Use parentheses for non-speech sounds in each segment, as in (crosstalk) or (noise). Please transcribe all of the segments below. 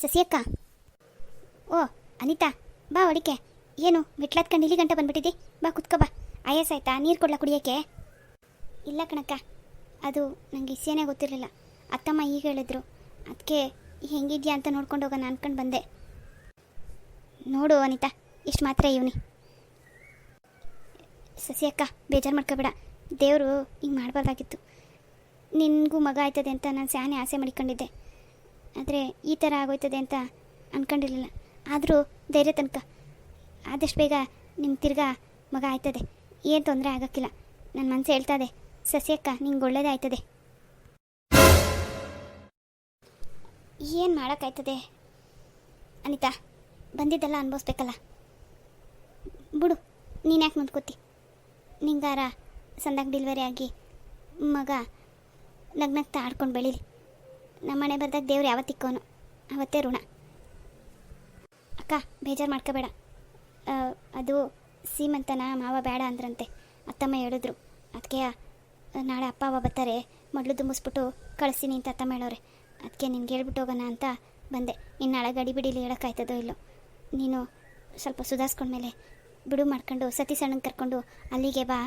ಸಸಿಯಕ್ಕ? ಓ, ಅನಿತಾ, ಬಾ ಅಡಿಕೆ ಏನು ಮೆಟ್ಲತ್ಕೊಂಡು ಇಲ್ಲಿ ಗಂಟೆ ಬಂದ್ಬಿಟ್ಟಿದ್ದಿ ಬಾ, ಕುತ್ಕೋ, ಬಾ. ಆಯಾಸ ಆಯ್ತಾ? ನೀರು ಕೊಡ್ಲ ಕುಡಿಯೋಕ್ಕೆ? ಇಲ್ಲ ಕಣಕ್ಕ. ಅದು ನನಗೆ ಇಸ್ಯನೇ ಗೊತ್ತಿರಲಿಲ್ಲ. ಅತ್ತಮ್ಮ ಈಗ ಹೇಳಿದ್ರು. ಅದಕ್ಕೆ ಹೆಂಗಿದ್ಯಾ ಅಂತ ನೋಡ್ಕೊಂಡು ಹೋಗೋಣ ಅನ್ಕೊಂಡು ಬಂದೆ. ನೋಡು ಅನಿತಾ, ಇಷ್ಟು ಮಾತ್ರ ಇವನಿ. ಸಸಿಯಕ್ಕ, ಬೇಜಾರು ಮಾಡ್ಕೋಬೇಡ. ದೇವರು ಹಿಂಗೆ ಮಾಡಬಾರ್ದಾಗಿತ್ತು. ನಿನಗೂ ಮಗ ಆಯ್ತದೆ ಅಂತ ನಾನು ಸ್ಯಾನೆ ಆಸೆ ಮಾಡಿಕೊಂಡಿದ್ದೆ. ಆದರೆ ಈ ಥರ ಆಗೋಯ್ತದೆ ಅಂತ ಅಂದ್ಕೊಂಡಿರಲಿಲ್ಲ ಆದರೂ ಧೈರ್ಯ ತನಕ. ಆದಷ್ಟು ಬೇಗ ನಿಮ್ಮ ತಿರ್ಗಾ ಮಗ ಆಯ್ತದೆ. ಏನು ತೊಂದರೆ ಆಗೋಕ್ಕಿಲ್ಲ. ನನ್ನ ಮನಸ್ಸು ಹೇಳ್ತದೆ ಸಸ್ಯಕ್ಕ ನಿಂಗೆ ಒಳ್ಳೇದೇ ಆಯ್ತದೆ. ಏನು ಮಾಡೋಕ್ಕಾಯ್ತದೆ? ಅನಿತಾ, ಬಂದಿದ್ದೆಲ್ಲ ಅನುಭವಿಸ್ಬೇಕಲ್ಲ? ಬಿಡು, ನೀನು ಯಾಕೆ ಮುಂದ್ಕೋತಿ? ನಿಂಗಾರ ಸಂದಾಗ ಡಿಲ್ವರಿ ಆಗಿ ಮಗ ನಗ್ನಗ್ತಾ ಆಡ್ಕೊಂಡು ಬೆಳೀಲಿ. ನಮ್ಮನೆ ಬರ್ದಾಗ ದೇವ್ರು ಯಾವತ್ತಿಕ್ಕೋನು ಅವತ್ತೇ ಋಣ. ಅಕ್ಕ, ಬೇಜಾರು ಮಾಡ್ಕೋಬೇಡ. ಅದು ಸೀಮಂತನ ಮಾವ ಬೇಡ ಅಂದ್ರಂತೆ. ಅತ್ತಮ್ಮ ಹೇಳಿದ್ರು. ಅದಕ್ಕೆ ನಾಳೆ ಅಪ್ಪ, ಅವ ಬರ್ತಾರೆ. ಮೊದಲು ತುಂಬಿಸ್ಬಿಟ್ಟು ಕಳಿಸ್ತೀನಿ ಅಂತ ಅತ್ತಮ್ಮ ಹೇಳೋರೆ. ಅದಕ್ಕೆ ನಿನ್ಗೆ ಹೇಳ್ಬಿಟ್ಟು ಹೋಗೋಣ ಅಂತ ಬಂದೆ. ಇನ್ನು ನಾಳೆ ಗಡಿ ಬಿಡಿಲಿ ಹೇಳೋಕ್ಕಾಯ್ತದೋ ಇಲ್ಲೋ? ನೀನು ಸ್ವಲ್ಪ ಸುಧಾರಿಸ್ಕೊಂಡ್ಮೇಲೆ ಬಿಡು ಮಾಡ್ಕೊಂಡು ಸತಿ ಸಣ್ಣಗೆ ಕರ್ಕೊಂಡು ಅಲ್ಲಿಗೆ ಬಾ.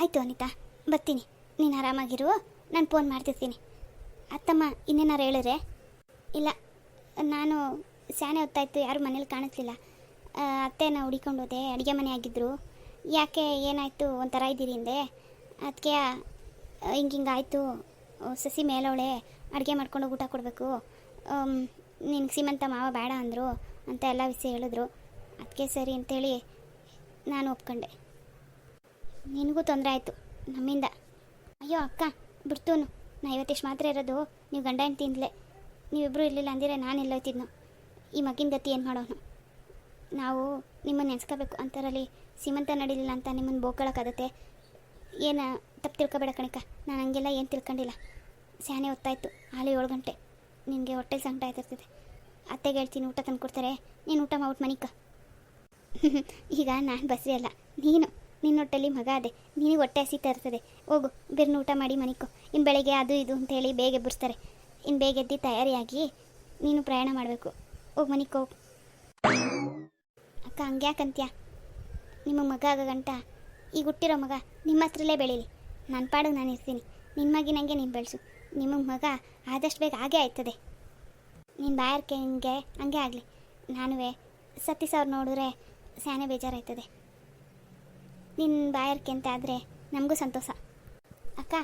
ಆಯಿತು ಅನಿತಾ. ಬರ್ತೀನಿ. ನೀನು ಆರಾಮಾಗಿರು? ನಾನು ಫೋನ್ ಮಾಡ್ತಿರ್ತೀನಿ. ಅತ್ತಮ್ಮ, ಇನ್ನೇನಾರು ಹೇಳಿದ್ರೆ? ಇಲ್ಲ, ನಾನು ಸ್ಯಾನೆ ಹೊತ್ತಾಯಿತು ಯಾರು ಮನೇಲಿ ಕಾಣಿಸ್ಲಿಲ್ಲ. ಅತ್ತೆನ ಹುಡಿಕೊಂಡು ಹೋದೆ, ಅಡುಗೆ ಮನೆ ಆಗಿದ್ದರು ಯಾಕೆ ಏನಾಯಿತು ಒಂಥರ ಇದ್ದೀರಿ ಹಿಂದೆ? ಅದಕ್ಕೆ ಹಿಂಗೆ ಹಿಂಗಾಯಿತು ಸಸಿ ಮೇಲವಳೆ ಅಡುಗೆ ಮಾಡ್ಕೊಂಡು ಊಟ ಕೊಡಬೇಕು. ನಿನ್ನ ಸೀಮಂತ ಮಾವ ಬೇಡ ಅಂದರು ಅಂತ ಎಲ್ಲ ವಿಷಯ ಹೇಳಿದ್ರು. ಅದಕ್ಕೆ ಸರಿ ಅಂತೇಳಿ ನಾನು ಒಪ್ಕೊಂಡೆ. ನಿನಗೂ ತೊಂದರೆ ಆಯಿತು, ನಮ್ಮಿಂದ. ಅಯ್ಯೋ, ಅಕ್ಕ ಬಿಡ್ತೂನು. ನಾ ಇವತ್ತಿಷ್ಟು ಮಾತ್ರ ಇರೋದು. ನೀವು ಗಂಡ ಹೆಂಡ್ತಿಂದಲೇ ನೀವಿಬ್ಬರು ಇರಲಿಲ್ಲ ಅಂದಿರೆ ನಾನು ಎಲ್ಲೋಯ್ತಿದ್ನು. ಈ ಮಗಿನ ಗತಿ ಏನು ಮಾಡೋನು? ನಾವು ನಿಮ್ಮನ್ನು ನೆನೆಸ್ಕೋಬೇಕು ಅಂತಾರಲ್ಲಿ ಸೀಮಂತ ನಡೀಲಿಲ್ಲ ಅಂತ ನಿಮ್ಮನ್ನು ಬೋಕೊಳಕ್ಕಾಗತ್ತೆ ಏನು ತಪ್ಪು ತಿಳ್ಕೊಬೇಡ ಕಣಿಕ ನಾನು ಹಂಗೆಲ್ಲ ಏನು ತಿಳ್ಕೊಂಡಿಲ್ಲ. ಸ್ಯಾನೆ ಹೊತ್ತಾಯಿತು. ಹಾಲು ಏಳು ಗಂಟೆ. ನಿನಗೆ ಹೊಟ್ಟೆ ಸಂಕಟ ಆಯ್ತಿರ್ತದೆ ಅತ್ತೆಗೆ ಹೇಳ್ತೀನಿ ಊಟ ತಂದು ಕೊಡ್ತಾರೆ ನೀನು ಊಟ ಮಾಡ್ಬಿಟ್ಟು ಮನಿಕ (laughs) ಈಗ ನಾನು ಬಸ್ರಿ ಅಲ್ಲ. ನೀನು. ನಿನ್ನ ಹೊಟ್ಟೆಲಿ ಮಗ ಅದೇ. ನಿನಗೆ ಹೊಟ್ಟೆ ಹಸಿ ತರ್ತದೆ ಹೋಗು, ಬಿರ್ನ ಊಟ ಮಾಡಿ ಮನಿಕೋ. ಇನ್ನು ಬೆಳಗ್ಗೆ ಅದು ಇದು ಅಂತೇಳಿ ಬೇಗ ಎಬ್ಬರಿಸ್ತಾರೆ. ಇನ್ನು ಬೇಗ ಎದ್ದು ತಯಾರಿಯಾಗಿ ನೀನು ಪ್ರಯಾಣ ಮಾಡಬೇಕು. ಹೋಗಿ, ಮನಿಕೋ. ಹೋಗು ಅಕ್ಕ, ಹಂಗ್ಯಾಕಂತ್ಯ? ನಿಮ್ಮ ಮಗ ಆಗ ಗಂಟ. ಈಗ ಹುಟ್ಟಿರೋ ಮಗ ನಿಮ್ಮ ಹತ್ರಲ್ಲೇ ಬೆಳೀಲಿ. ನನ್ನ ಪಾಡಿಗೆ ನಾನು ಇರ್ತೀನಿ. ನಿನ್ನ ಮಗಿನಂಗೆ ನೀನು ಬೆಳೆಸು. ನಿಮ್ಮ ಮಗ ಆದಷ್ಟು ಬೇಗ ಹಾಗೆ ಆಯ್ತದೆ. ನಿನ್ನ ಬಾಯರ್ಕೆ ಹಿಂಗೆ, ಹಂಗೆ ಆಗಲಿ. ನಾನುವೇ, ಸತೀಶ್ ಅವ್ರು ನೋಡಿದ್ರೆ ಸ್ಯಾನೆ ಬೇಜಾರಾಯ್ತದೆ. ನಿನ್ನ ಬಾಯರ್ಕೆ ಅಂತ ಆದರೆ ನಮಗೂ ಸಂತೋಷ. ಅಕ್ಕ,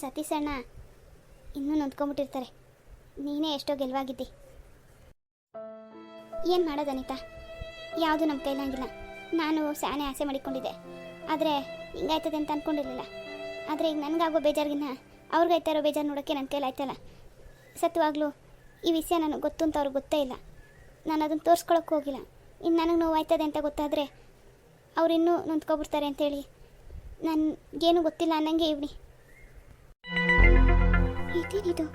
ಸತೀಶ್ ಇನ್ನೂ ನೊಂದ್ಕೊಂಬಿಟ್ಟಿರ್ತಾರೆ. ನೀನೇ ಎಷ್ಟೋ ಗೆಲುವಾಗಿದ್ದಿ. ಏನು ಮಾಡೋದು ಅನಿತಾ? ಯಾವುದು ನಮ್ಮ ಕೈಲಾಗಿಲ್ಲ ನಾನು ಸ್ಯಾನೆ ಆಸೆ ಮಾಡಿಕೊಂಡಿದ್ದೆ. ಆದರೆ ಹಿಂಗಾಯ್ತದೆ ಅಂತ ಅಂದ್ಕೊಂಡಿರಲಿಲ್ಲ ಆದರೆ ಈಗ ನನಗಾಗೋ ಬೇಜಾರಿಗಿನ್ನ ಅವ್ರಿಗಾಯ್ತಾ ಇರೋ ಬೇಜಾರು ನೋಡೋಕ್ಕೆ ನನ್ನ ಕೈಲಾಯ್ತಲ್ಲ ಸತ್ವಾಗ್ಲೂ ಈ ವಿಷಯ ನನಗೆ ಗೊತ್ತು ಅಂತ ಅವ್ರಿಗೆ ಗೊತ್ತೇ ಇಲ್ಲ. ನಾನು ಅದನ್ನು ತೋರಿಸ್ಕೊಳಕ್ಕೆ ಹೋಗಿಲ್ಲ. ಇನ್ನು ನನಗೆ ನೋವಾಯ್ತದೆ ಅಂತ ಗೊತ್ತಾದರೆ ಅವ್ರು ಇನ್ನೂ ನೊಂದ್ಕೊಬಿಡ್ತಾರೆ ಅಂತೇಳಿ. ನನಗೇನು ಗೊತ್ತಿಲ್ಲ, ಅನ್ನಂಗೆ ಇವ್ನಿ. ಇದೇನಿದು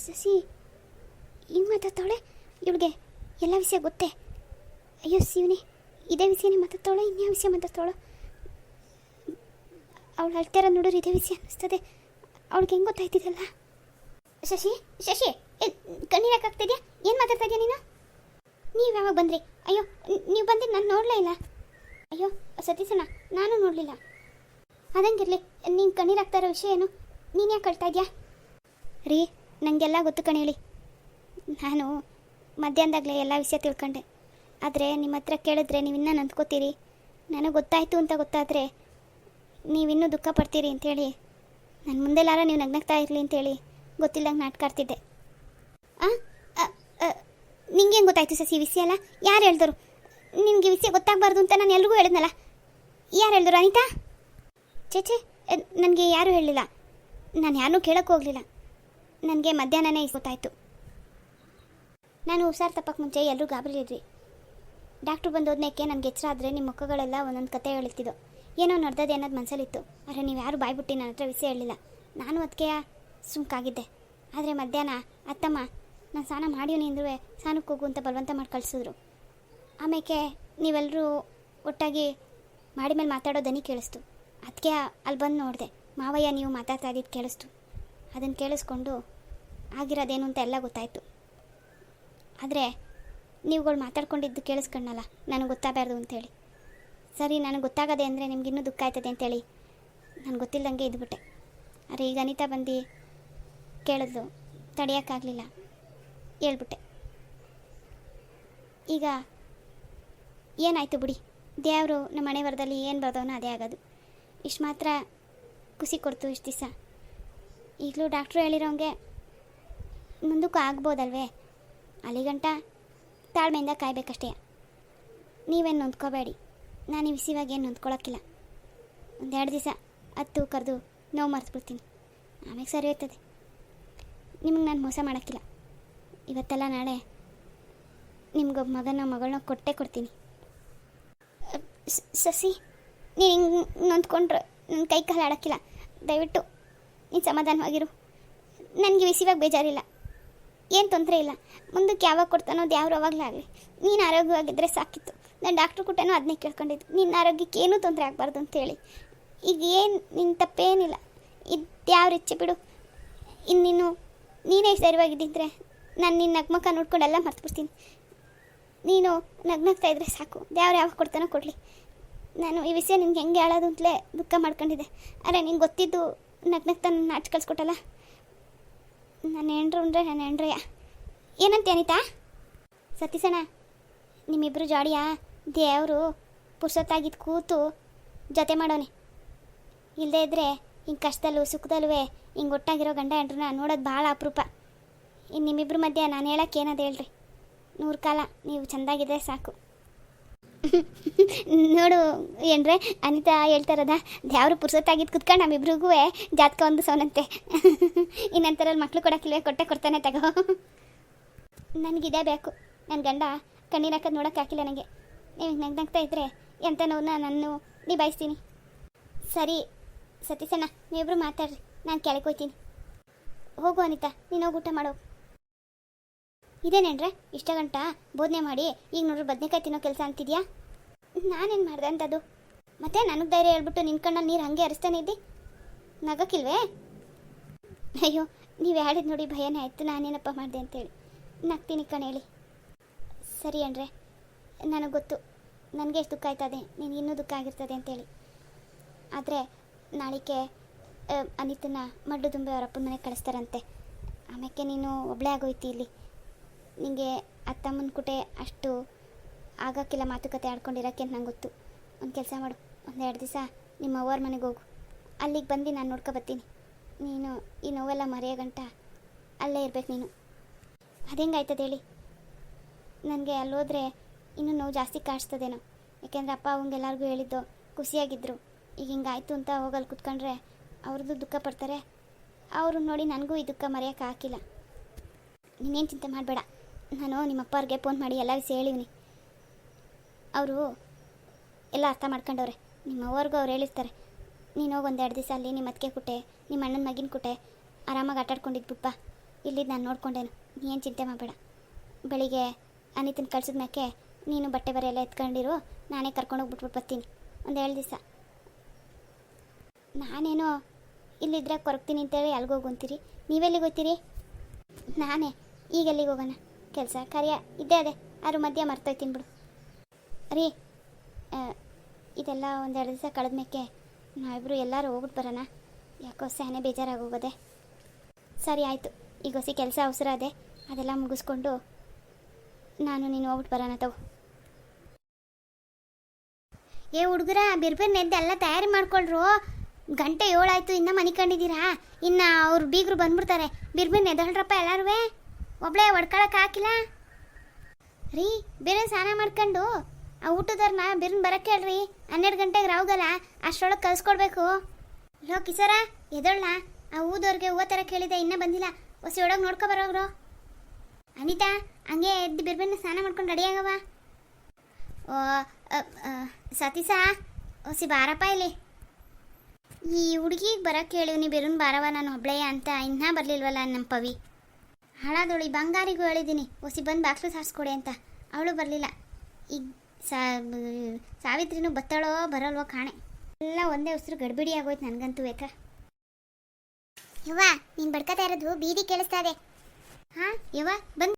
ಸಸಿ ಹಿಂಗೆ ಮಾತಾಡ್ತಾವಳೆ ಇವಳಿಗೆ ಎಲ್ಲ ವಿಷಯ ಗೊತ್ತೇ? ಅಯ್ಯೋ, ಶಿವನಿ, ಇದೇ ವಿಷಯನೇ ಮಾತಾಡ್ತಾವಳೆ ಇನ್ಯಾವ ವಿಷಯ ಮಾತಾಡ್ತಾವಳು ಅವಳು ಅಳ್ತಾರ ನೋಡೋರು, ಇದೇ ವಿಷಯ ಅನ್ನಿಸ್ತದೆ ಅವಳಿಗೆ ಹೆಂಗೆ ಗೊತ್ತಾಯ್ತಿದಲ್ಲ ಶಶಿ ಶಶಿ ಕಣ್ಣೀರು ಯಾಕಾಗ್ತಿದ್ಯಾ ಏನು ಮಾತಾಡ್ತಾ ಇದೆಯಾ ನೀನು? ನೀವು ಯಾವಾಗ ಬಂದ್ರಿ? ಅಯ್ಯೋ, ನೀವು ಬಂದಿದ್ದು ನಾನು ನೋಡಲೇ ಇಲ್ಲ. ಅಯ್ಯೋ ಸತೀಸಣ್ಣ ನಾನು ನೋಡಲಿಲ್ಲ. ಅದಂಗಿರಲಿ, ನೀನು ಕಣ್ಣೀರಾಗ್ತಾ ಇರೋ ವಿಷಯ ಏನು? ನೀನು ಯಾಕೆ ಕಳ್ತಾ ಇದೆಯಾ? ರೀ ನನಗೆಲ್ಲ ಗೊತ್ತು ಕಣೇಳಿ ನಾನು ಮಧ್ಯಾಹ್ನದಾಗಲೇ ಎಲ್ಲ ವಿಷಯ ತಿಳ್ಕೊಂಡೆ. ಆದರೆ ನಿಮ್ಮ ಹತ್ರ ಕೇಳಿದ್ರೆ ನೀವು ಇನ್ನೂ ನಂದ್ಕೋತೀರಿ ನನಗೆ ಗೊತ್ತಾಯಿತು ಅಂತ ಗೊತ್ತಾದರೆ ನೀವಿನ್ನೂ ದುಃಖ ಪಡ್ತೀರಿ ಅಂತೇಳಿ ನನ್ನ ಮುಂದೆಲ್ಲಾರ ನೀವು ನಗ್ನಗ್ತಾ ಇರಲಿ ಅಂತೇಳಿ ನಾಟಕ ಆಡ್ತಿದ್ದೆ ಆ ನಿಂಗೆ ಗೊತ್ತಾಯಿತು ಗೊತ್ತಾಯ್ತು ಸಸಿ ವಿಷಯ ಅಲ್ಲ ಯಾರು ಹೇಳ್ದರು? ನಿನಗೆ ವಿಷಯ ಗೊತ್ತಾಗಬಾರ್ದು ಅಂತ ನಾನು ಎಲ್ರಿಗೂ ಹೇಳಿದ್ನಲ್ಲ. ಯಾರು ಹೇಳಿದ್ರು, ಅನಿತಾ? ಚೇಚೆ ನನಗೆ ಯಾರೂ ಹೇಳಲಿಲ್ಲ ನಾನು ಯಾರನ್ನೂ ಕೇಳೋಕ್ಕೆ ಹೋಗಲಿಲ್ಲ. ನನಗೆ ಮಧ್ಯಾಹ್ನನೇ ಗೊತ್ತಾಯಿತು. ನಾನು ಹುಷಾರು ತಪ್ಪಕ್ಕೆ ಮುಂಚೆ ಎಲ್ಲರೂ ಗಾಬರಿಲಿದ್ವಿ ಡಾಕ್ಟ್ರು ಬಂದು ಹೋದ್ಮೇಕೆ ನನಗೆ ಎಚ್ಚರ ಆದರೆ ನಿಮ್ಮ ಮುಖಗಳೆಲ್ಲ ಒಂದೊಂದು ಕತೆ ಹೇಳ್ತಿದ್ದು ಏನೋ ನಡೆದದೆ ಅನ್ನೋದು ಮನಸ್ಸಲ್ಲಿತ್ತು ಆದರೆ ನೀವು ಯಾರು ಬಾಯ್ಬಿಟ್ಟು ನನ್ನ ಹತ್ರ ವಿಷಯ ಹೇಳಿಲ್ಲ. ನಾನು ಅದಕ್ಕೆ ಸುಮ್ಕಾಗಿದ್ದೆ. ಆದರೆ ಮಧ್ಯಾಹ್ನ ಅತ್ತಮ್ಮ ನಾನು ಸ್ನಾನ ಮಾಡಿಯೋ ಅಂದ್ರೂ ಸ್ನಾನಕ್ಕೆ ಹೋಗು ಅಂತ ಬಲವಂತ ಮಾಡಿ ಕಳಿಸಿದ್ರು. ಆಮೇಲೆ ನೀವೆಲ್ಲರೂ ಒಟ್ಟಾಗಿ ಮಾಡಿ ಮೇಲೆ ಮಾತಾಡೋ ದನಿ ಕೇಳಿಸ್ತು. ಅದಕ್ಕೆ ಅಲ್ಲಿ ಬಂದು ನೋಡಿದೆ, ಮಾವಯ್ಯ ನೀವು ಮಾತಾಡ್ತಾ ಇದ್ದಿದ್ದು ಕೇಳಿಸ್ತು. ಅದನ್ನು ಕೇಳಿಸ್ಕೊಂಡು ಆಗಿರೋದೇನು ಅಂತ ಎಲ್ಲ ಗೊತ್ತಾಯಿತು. ಆದರೆ ನೀವುಗಳು ಮಾತಾಡ್ಕೊಂಡಿದ್ದು ಕೇಳಿಸ್ಕೊಂಡಲ್ಲ ನನಗೆ ಗೊತ್ತಾಗಬಾರ್ದು ಅಂತೇಳಿ ಸರಿ, ನನಗೆ ಗೊತ್ತಾಗದೆ ಅಂದರೆ ನಿಮ್ಗೆ ಇನ್ನೂ ದುಃಖ ಆಯ್ತದೆ ಅಂತೇಳಿ ನಾನು ಗೊತ್ತಿಲ್ಲದಂಗೆ ಇದ್ಬಿಟ್ಟೆ. ಅರೆ, ಈಗ ಅನಿತಾ ಬಂದು ಕೇಳಿದ್ಲು ತಡೆಯೋಕ್ಕಾಗಲಿಲ್ಲ ಹೇಳ್ಬಿಟ್ಟೆ. ಈಗ ಏನಾಯ್ತು ಬಿಡಿ? ದೇವರು ನಮ್ಮ ಮನೆ ವರದಲ್ಲಿ ಏನು ಬರ್ದವನೋ ಅದೇ ಆಗೋದು. ಇಷ್ಟು ಮಾತ್ರ ಖುಷಿ ಕೊಡ್ತು ಇಷ್ಟು ದಿವಸ. ಈಗಲೂ ಡಾಕ್ಟ್ರು ಹೇಳಿರೋಂಗೆ ಮುಂದಕ್ಕೂ ಆಗ್ಬೋದಲ್ವೇ? ಅಲ್ಲಿಗಂಟ ತಾಳ್ಮೆಯಿಂದ ಕಾಯಬೇಕಷ್ಟೇ. ನೀವೇನು ನೊಂದ್ಕೋಬೇಡಿ. ನಾನು ಈ ವಿಷಯವಾಗಿ ಏನು ನೊಂದ್ಕೊಳ್ಳೋಕ್ಕಿಲ್ಲ ಒಂದೆರಡು ದಿವಸ ಹತ್ತು ಕರೆದು ನೋವು ಮರೆಸ್ಬಿಡ್ತೀನಿ ಆಮೇಲೆ ಸರಿ ಹೋಗ್ತದೆ ನಿಮಗೆ ನಾನು ಮೋಸ ಮಾಡೋಕ್ಕಿಲ್ಲ. ಇವತ್ತೆಲ್ಲ ನಾಳೆ ನಿಮ್ಗೊಬ್ಬ ಮಗನ ಮಗಳನ್ನ ಕೊಟ್ಟೇ ಕೊಡ್ತೀನಿ. ಸಸಿ, ನೀನು ಹಿಂಗೆ ನೊಂದ್ಕೊಂಡ್ರೆ ನನ್ನ ಕೈ ಕಾಲು ಆಡೋಕ್ಕಿಲ್ಲ. ದಯವಿಟ್ಟು ನೀನು ಸಮಾಧಾನವಾಗಿರು. ನನಗೆ ಬಿಸಿವಾಗಿ ಬೇಜಾರಿಲ್ಲ. ಏನು ತೊಂದರೆ ಇಲ್ಲ. ಮುಂದಕ್ಕೆ ಯಾವಾಗ ಕೊಡ್ತಾನೋ ಅದು ಅವಾಗಲೇ ಆಗಲಿ. ನೀನು ಆರೋಗ್ಯವಾಗಿದ್ದರೆ ಸಾಕಿತ್ತು. ನಾನು ಡಾಕ್ಟ್ರ್ ಕೂಟನೂ ಅದನ್ನೇ ಕೇಳ್ಕೊಂಡಿದ್ದು. ನಿನ್ನ ಆರೋಗ್ಯಕ್ಕೆ ಏನೂ ತೊಂದರೆ ಆಗಬಾರ್ದು ಅಂತೇಳಿ ಈಗ ಏನು ನಿನ್ನ ತಪ್ಪೇನಿಲ್ಲ. ಇದು ಯಾವ ಇಚ್ಛೆ ಬಿಡು. ಇನ್ನು ನೀನು, ನೀನೇ ಧೈರ್ಯವಾಗಿದ್ದಿದ್ರೆ ನಾನು ನಿನ್ನ ನಗ್ಮಕ ನೋಡ್ಕೊಂಡೆಲ್ಲ ಮರ್ತ್ಬಿಡ್ತೀನಿ. ನೀನು ನಗ್ನಗ್ತಾ ಇದ್ರೆ ಸಾಕು. ದೇವ್ರು ಯಾವಾಗ ಕೊಡ್ತಾನೋ ಕೊಡಲಿ. ನಾನು ಈ ವಿಷಯ ನಿನ್ಗೆ ಹೆಂಗೆ ಹೇಳೋದು ಅಂತಲೇ ದುಃಖ ಮಾಡ್ಕೊಂಡಿದ್ದೆ. ಅರೆ ನಿಂಗೆ ಗೊತ್ತಿದ್ದು ನಗ್ನಗ್ತಾ ನನ್ನ ಆಚೆ ಕಳ್ಸ್ಕೊಟ್ಟಲ್ಲ? ನನ್ನ ಹೆಂಡ್ರು ಅಂದರೆ ನನ್ನ ಹೆಂಡ್ರಯ್ಯ ಏನಂತ ಅನಿತಾ? ಸತೀಸಣ್ಣ ನಿಮ್ಮಿಬ್ಬರು ಜಾಡಿಯಾ ದೇವರು ಪುರ್ಸೊತ್ತಾಗಿದ್ದು ಕೂತು ಜೊತೆ ಮಾಡೋನೆ. ಇಲ್ಲದೇ ಇದ್ದರೆ ಹಿಂಗೆ ಕಷ್ಟದಲ್ಲೂ ಸುಖದಲ್ಲೂ ಹಿಂಗೆ ಒಟ್ಟಾಗಿರೋ ಗಂಡ ಹೆಂಡ್ರನ್ನ ನೋಡೋದು ಭಾಳ ಅಪರೂಪ. ಇನ್ನು ನಿಮ್ಮಿಬ್ಬರ ಮಧ್ಯೆ ನಾನು ಹೇಳಕ್ಕೆ ಏನದು ಹೇಳ್ರಿ? ನೂರು ಕಾಲ ನೀವು ಚೆಂದಾಗಿದ್ರೆ ಸಾಕು. (laughs) ನೋಡು, ಏನ್ರೆ, ಅನಿತಾ ಹೇಳ್ತಾ ಇರೋದ? ದೇವ್ರು ಪುರ್ಸೊತ್ತಾಗಿದ್ದು ಕುತ್ಕೊಂಡು ನಮ್ಮಿಬ್ರಿಗೂ ಜಾತಕ ಒಂದು ಸೋನಂತೆ (laughs) ಇನ್ನಂತರಲ್ಲಿ ಮಕ್ಳು ಕೊಡೋಕ್ಕಿಲ್ವೇ ಕೊಟ್ಟೆ ಕೊಡ್ತಾನೆ ತಗೋ. (laughs) ನನಗಿದೇ ಬೇಕು. ನನ್ನ ಗಂಡ ಕಣ್ಣೀರು ಹಾಕೋದು ನೋಡೋಕೆ ಹಾಕಿಲ್ಲ ನನಗೆ ನೀವು ನಂಗೆ ನಗ್ತಾ ಇದ್ರೆ ಎಂಥ ನೋವನ್ನ ನಾನು ನಿಭಾಯಿಸ್ತೀನಿ. ಸರಿ, ಸತೀಶಣ್ಣ, ನೀವಿಬ್ರು ಮಾತಾಡ್ರಿ. ನಾನು ಕೆಳಗೆ ಹೋಗ್ತೀನಿ ಹೋಗು ಅನಿತಾ, ನೀನು ಹೋಗಿ ಊಟ ಮಾಡೋ. ಇದೇನೇನ್ರೆ ಇಷ್ಟ ಗಂಟ ಬೋಧನೆ ಮಾಡಿ ಈಗ ನೋಡ್ರಿ ಬದನೆಕಾಯಿ ತಿನ್ನೋ ಕೆಲಸ ಅಂತಿದ್ಯಾ? ನಾನೇನು ಮಾಡ್ದೆ ಅಂತದು? ಮತ್ತೆ ನನಗೆ ಧೈರ್ಯ ಹೇಳ್ಬಿಟ್ಟು ನಿನ್ನ ಕಣ್ಣಲ್ಲಿ ನೀರು ಹಾಗೆ ಹರಿಸ್ತಾನೆ ಇದ್ದಿ? ನಗಕ್ಕಿಲ್ವೇ? ಅಯ್ಯೋ, ನೀವು ಹೇಳಿದ್ ನೋಡಿ ಭಯನೇ ಆಯಿತು. ನಾನೇನಪ್ಪ ಮಾಡಿದೆ ಅಂತೇಳಿ. ನಗ್ತೀನಿ ಕಣ ಹೇಳಿ. ಸರಿ ಅಣ್ರೆ ನನಗೆ ಗೊತ್ತು. ನನಗೆ ಎಷ್ಟು ದುಃಖ ಆಯ್ತದೆ. ನೀನು ಇನ್ನೂ ದುಃಖ ಆಗಿರ್ತದೆ ಅಂತೇಳಿ. ಆದರೆ ನಾಳಿಕೆ ಅನಿತನ ಮಡ್ಡು ದುಂಬೆ ಅವರಪ್ಪನ ಮನೆಗೆ ಕಳಿಸ್ತಾರಂತೆ. ಆಮೇಲೆ ನೀನು ಒಬ್ಬಳೇ ಆಗೋಯ್ತಿ ಇಲ್ಲಿ? ನಿಮಗೆ ಅತ್ತಮ್ಮನ ಕುಟೆ ಅಷ್ಟು ಆಗೋಕ್ಕಿಲ್ಲ ಮಾತುಕತೆ ಆಡ್ಕೊಂಡಿರೋಕ್ಕೆ ನಂಗೆ ಗೊತ್ತು ಒಂದು ಕೆಲಸ ಮಾಡು ಒಂದೆರಡು ದಿವಸ ನಿಮ್ಮ ಅವ್ವರ ಮನೆಗೆ ಹೋಗು. ಅಲ್ಲಿಗೆ ಬಂದು ನಾನು ನೋಡ್ಕೊ ಬರ್ತೀನಿ. ನೀನು ಈ ನೋವೆಲ್ಲ ಮರೆಯೋ ಗಂಟ ಅಲ್ಲೇ ಇರ್ಬೇಕು ನೀನು. ಅದೆಂಗಾಯ್ತದೆ ಹೇಳಿ? ನನಗೆ ಅಲ್ಲೋದ್ರೆ ಇನ್ನೂ ನೋವು ಜಾಸ್ತಿ ಕಾಣಿಸ್ತದೇನೋ ಯಾಕೆಂದರೆ ಅಪ್ಪ ಅವಂಗೆಲ್ಲರಿಗೂ ಹೇಳಿದ್ದು ಖುಷಿಯಾಗಿದ್ದರು ಈಗ ಹಿಂಗಾಯ್ತು ಅಂತ ಹೋಗಲ್ಲಿ ಕುತ್ಕೊಂಡ್ರೆ ಅವ್ರದ್ದು ದುಃಖ ಪಡ್ತಾರೆ. ಅವರು ನೋಡಿ ನನಗೂ ಈ ದುಃಖ ಮರೆಯೋಕ್ಕಾಗಿಲ್ಲ ನೀನೇನು ಚಿಂತೆ ಮಾಡಬೇಡ. ನಾನು ನಿಮ್ಮ ಅಪ್ಪವ್ರಿಗೆ ಫೋನ್ ಮಾಡಿ ಎಲ್ಲ ವಿಷಯ ಹೇಳಿವ್ನಿ. ಅವರು ಎಲ್ಲ ಅರ್ಥ ಮಾಡ್ಕೊಂಡವ್ರೆ. ನಿಮ್ಮ ಅವ್ರಿಗೂ ಅವ್ರು ಹೇಳಿರ್ತಾರೆ. ನೀನು ಹೋಗಿ ಒಂದೆರಡು ದಿವಸ ಅಲ್ಲಿ ನಿಮ್ಮ ಅದಕ್ಕೆ ಕುಟೆ ನಿಮ್ಮ ಅಣ್ಣನ ಮಗಿನ ಕುಟೆ, ಆರಾಮಾಗಿ ಆಟಾಡ್ಕೊಂಡಿದ್ಬಿಪ್ಪ ಇಲ್ಲಿ ನಾನು ನೋಡ್ಕೊಂಡೇನು. ನೀನು ಚಿಂತೆ ಮಾಡಬೇಡ. ಬೆಳಿಗ್ಗೆ ಅನಿತನ ಕಳ್ಸಿದ ಮ್ಯಾಕೆ ನೀನು ಬಟ್ಟೆ ಬರೆ ಎಲ್ಲ ಎತ್ಕೊಂಡಿರು, ನಾನೇ ಕರ್ಕೊಂಡೋಗ್ಬಿಟ್ಬಿಟ್ಟು ಬರ್ತೀನಿ. ಒಂದು ಎರಡು ದಿವಸ. ನಾನೇನು ಇಲ್ಲಿದ್ರೆ ಕೊರಗ್ತೀನಿ ಅಂತೇಳಿ ಅಲ್ಲಿಗೆ ಹೋಗುವಂತೀರಿ ನೀವೆಲ್ಲಿಗೆ ಹೋಗ್ತೀರಿ? ನಾನೇ. ಈಗ ಎಲ್ಲಿಗೆ ಹೋಗೋಣ? ಕೆಲಸ, ಕಾರ್ಯ ಇದ್ದೇ ಅದೇ. ಅದ್ರ ಮಧ್ಯೆ ಮರ್ತೋಯ್ತೀನಿ ಬಿಡು. ರೀ ಇದೆಲ್ಲ ಒಂದೆರಡು ದಿವಸ ಕಳೆದ್ಮೇಕೆ ನಾವಿಬ್ಬರು ಎಲ್ಲರೂ ಹೋಗ್ಬಿಟ್ಟು ಬರೋಣ. ಯಾಕೋ ಸ್ಯಾನೆ ಹೋಗೋದೆ ಸರಿ ಆಯಿತು ಈಗ ಹೊಸಿ ಕೆಲಸ ಅವಸರ ಅದೇ. ಅದೆಲ್ಲ ಮುಗಿಸ್ಕೊಂಡು ನಾನು ನೀನು ಹೋಗ್ಬಿಟ್ಟು ಬರೋಣ ತಗೋ. ಏ ಹುಡುಗರ ಬಿರ್ಬಿರ್ ನೆದ್ದು ಎಲ್ಲ ತಯಾರಿ ಮಾಡ್ಕೊಳ್ರು. ಗಂಟೆ ಏಳಾಯ್ತು, ಇನ್ನೂ ಮನೆ ಕಂಡಿದ್ದೀರಾ ಇನ್ನು ಅವ್ರು ಬೀಗರು ಬಂದ್ಬಿಡ್ತಾರೆ. ಬಿರ್ಬಿರ್ ನೆದಳ್ರಪ್ಪ ಎಲ್ಲರೂ ಒಬ್ಳೆ ಹೊಡ್ಕೊಳಕ್ಕೆ ಹಾಕಿಲ್ಲ? ರೀ ಬೇರೆ ಸ್ನಾನ ಮಾಡ್ಕೊಂಡು ಆ ಊಟದವ್ರನ್ನ ಬಿರ್ನ್ ಬರಕ್ಕೆ ಹೇಳ್ರಿ. ಹನ್ನೆರಡು ಗಂಟೆಗೆ ರಾವ್ಗಲ್ಲ ಅಷ್ಟರೊಳಗೆ ಕಲ್ಸ್ಕೊಡ್ಬೇಕು ಲೋ ಕಿಸರ ಎದೊಳ್ಳ ಆ ಊದವ್ರಿಗೆ ಹೂವು ತರ ಕೇಳಿದೆ ಇನ್ನೂ ಬಂದಿಲ್ಲ. ಹೊಸ ಒಳಗೆ ನೋಡ್ಕೊ ಬರೋಗ್ರು ಅನಿತಾ, ಹಂಗೆ ಎದ್ದು ಬಿರ್ಬಿನ ಸ್ನಾನ ಮಾಡ್ಕೊಂಡು ರೆಡಿ ಓ ಸತೀಸ ಹೊಸಿ ಬಾರಪ್ಪ ಇಲ್ಲಿ. ಈ ಹುಡುಗಿಗೆ ಬರಕ್ಕೆ ಹೇಳಿವ್ನಿ ಬಿರುನ್ ಬಾರವ ನಾನು ಒಬ್ಳೆಯ ಅಂತ. ಇನ್ನೂ ಬರಲಿಲ್ವಲ್ಲ ನಮ್ಮ ಪವಿ. ಹಾಳಾದವಳು ಈ ಬಂಗಾರಿಗೂ ಹೇಳಿದ್ದೀನಿ ಒಸಿ ಬಂದು ಬಾಕ್ಲು ಸಾರಿಸ್ಕೊಡಿ ಅಂತ. ಅವಳು ಬರಲಿಲ್ಲ. ಈಗ ಸಾ ಸಾವಿತ್ರಿನೂ ಬತ್ತಾಳೋ ಬರಲ್ವೋ ಕಾಣೆ. ಎಲ್ಲ ಒಂದೇ ಉಸಿರು ಗಡ್ಬಿಡಿ ಆಗೋಯ್ತು ನನಗಂತೂ ಬೇಕ ಯವ್ವ, ನೀನು ಬಡ್ಕತಾ ಇರೋದು ಬೀದಿ ಕೇಳಿಸ್ತಾ ಇದೆ. ಹಾಂ, ಯವ್ವ, ಬಂದು.